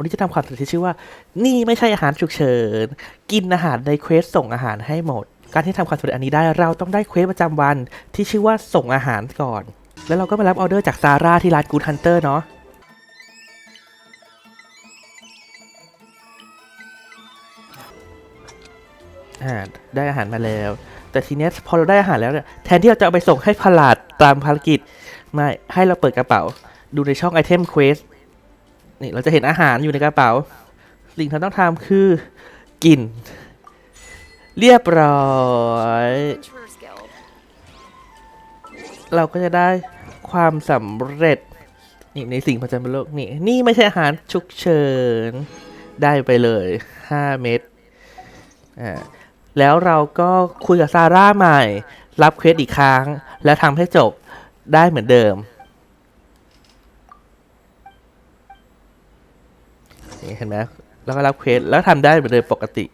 วันนี้จะทำความสำเร็จที่ชื่อว่า นี่ไม่ใช่อาหารฉุกเฉิน กินอาหารในเควสส่งอาหารให้หมด การที่ทำความสำเร็จอันนี้ได้เราต้องได้เควสประจำวันที่ชื่อว่าส่งอาหารก่อน แล้วเราก็มารับออเดอร์จากซาร่าที่ร้านกู o ฮันเตอร์เนาะอาได้อาหารมาแล้ว แต่ทีเนี้ยพอเราได้อาหารแล้วเนี่ยแทนที่เราจะเอาไปส่งให้พลาดตามภารกิจไม่ให้เราเปิดกระเป๋า ดูในช่องไอเทมเควส นี่เราจะเห็นอาหารอยู่ในกระเป๋า สิ่งที่เราต้องทำคือกิน เรียบร้อย เราก็จะได้ความสำเร็จนี่ในสิ่งประจำบนโลกนี่ นี่ไม่ใช่อาหารฉุกเฉิน ได้ไปเลย 5 เม็ดอ่าแล้วเราก็คุยกับซาร่าใหม่ รับเควสอีกครั้ง แล้วทำให้จบได้เหมือนเดิม เห็นไหมแล้วก็รับเควสแล้วทำได้เหมือนเดิมปกติ